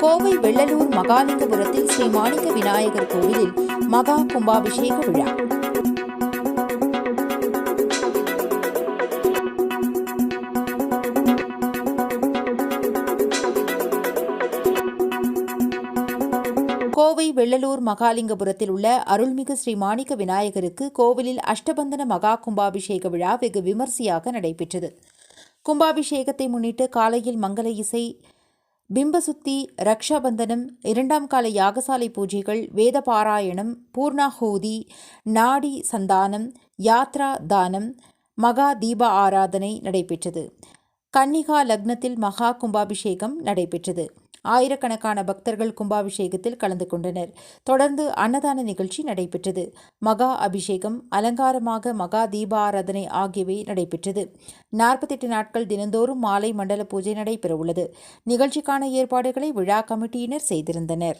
கோவை வெள்ளலூர் மகாலிங்கபுரத்தில் ஸ்ரீ மாணிக்க விநாயகர் கோவிலில் மகா கும்பாபிஷேக விழா. கோவை வெள்ளலூர் மகாலிங்கபுரத்தில் உள்ள அருள்மிகு ஸ்ரீ மாணிக்க விநாயகருக்கு கோவிலில் அஷ்டபந்தன மகா கும்பாபிஷேக விழா வெகு விமர்சையாக நடைபெற்றது. கும்பாபிஷேகத்தை முன்னிட்டு காலையில் மங்கள இசை பிம்பசுத்தி ரக்ஷாபந்தனம் இரண்டாம் கால யாகசாலை பூஜைகள் வேத பாராயணம் பூர்ணாஹூதி நாடி சந்தானம் யாத்ரா தானம் மகா தீப ஆராதனை நடைபெற்றது. கன்னிகா லக்னத்தில் மகா கும்பாபிஷேகம் நடைபெற்றது. ஆயிரக்கணக்கான பக்தர்கள் கும்பாபிஷேகத்தில் கலந்து கொண்டனர். தொடர்ந்து அன்னதான நிகழ்ச்சி நடைபெற்றது. மகா அபிஷேகம் அலங்காரமாக மகா தீபாராதனை ஆகியவை நடைபெற்றது. நாற்பத்தெட்டு நாட்கள் தினந்தோறும் மாலை மண்டல பூஜை நடைபெறவுள்ளது. நிகழ்ச்சிக்கான ஏற்பாடுகளை விழா கமிட்டியினர் செய்திருந்தனர்.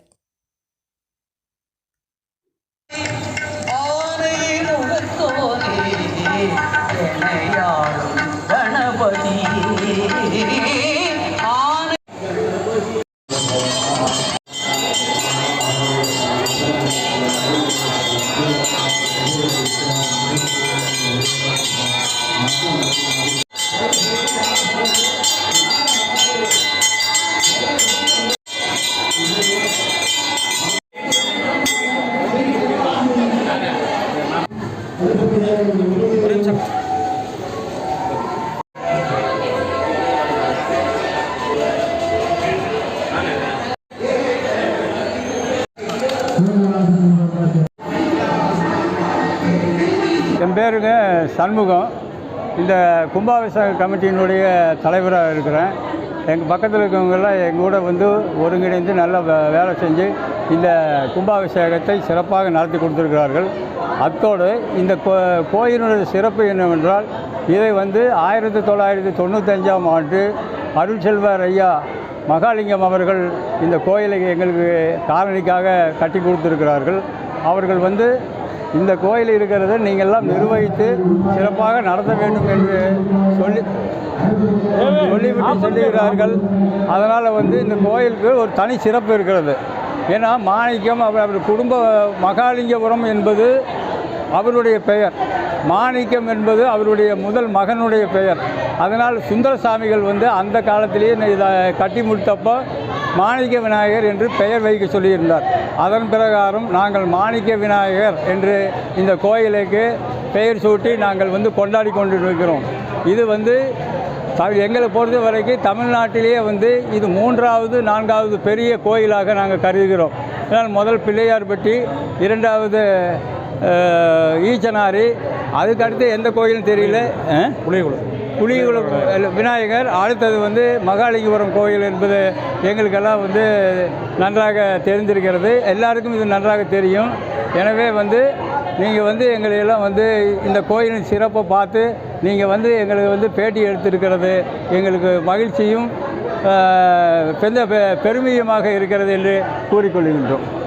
பேருங்க சண்முகம் இந்த கும்பாபிஷேக கமிட்டியினுடைய தலைவராக இருக்கிறேன். எங்கள் பக்கத்தில் இருக்கிறவங்கெல்லாம் எங்கள் கூட வந்து ஒருங்கிணைந்து நல்லா வே- வேலை செஞ்சு இந்த கும்பாபிஷேகத்தை சிறப்பாக நடத்தி கொடுத்துருக்கிறார்கள். அத்தோடு இந்த கோ கோயிலுடைய சிறப்பு என்னவென்றால் இதை வந்து ஆயிரத்தி தொள்ளாயிரத்தி தொண்ணூத்தஞ்சாம் ஆண்டு அருள் செல்வர் ஐயா மகாலிங்கம் அவர்கள் இந்த கோயிலை எங்களுக்கு காலனிக்காக கட்டி கொடுத்துருக்கிறார்கள். அவர்கள் வந்து இந்த கோயில் இருக்கிறத நீங்கள்லாம் நிர்வகித்து சிறப்பாக நடத்த வேண்டும் என்று சொல்லி சொல்லிவிட்டு சொல்லுகிறார்கள். அதனால் வந்து இந்த கோயிலுக்கு ஒரு தனி சிறப்பு இருக்கிறது. ஏன்னா மாணிக்கம் அவர் அவர் குடும்ப மகாலிங்கபுரம் என்பது அவருடைய பெயர். மாணிக்கம் என்பது அவருடைய முதல் மகனுடைய பெயர். அதனால் சுந்தரசாமிகள் வந்து அந்த காலத்திலேயே இதை கட்டி முடித்தப்போ மாணிக்க விநாயகர் என்று பெயர் வைக்க சொல்லியிருந்தார். அதன் பிரகாரம் நாங்கள் மாணிக்க விநாயகர் என்று இந்த கோயிலுக்கு பெயர் சூட்டி நாங்கள் வந்து கொண்டாடி கொண்டு இருக்கிறோம் இது வந்து த எங்களை பொறுத்த வரைக்கும் தமிழ்நாட்டிலேயே வந்து இது மூன்றாவது நான்காவது பெரிய கோயிலாக நாங்கள் கருதுகிறோம். ஏன்னால் முதல் பிள்ளையார்பட்டி இரண்டாவது ஈச்சனாரி அதுக்கு அடுத்து எந்த கோயிலும் தெரியல. புளியகுளம் புளியகுளம் விநாயகர். அடுத்தது வந்து மகாலிங்கபுரம் கோயில் என்பது எங்களுக்கெல்லாம் வந்து நன்றாக தெரிந்திருக்கிறது. எல்லாருக்கும் இது நன்றாக தெரியும். எனவே வந்து நீங்கள் வந்து எங்களை எல்லாம் வந்து இந்த கோயிலின் சிறப்பை பார்த்து நீங்கள் வந்து எங்களுக்கு வந்து பேட்டி எடுத்திருக்கிறது. எங்களுக்கு மகிழ்ச்சியும் ஆஹ், பெந்த பெ- பெருமையுமாக இருக்கிறது என்று கூறிக்கொள்கின்றோம்.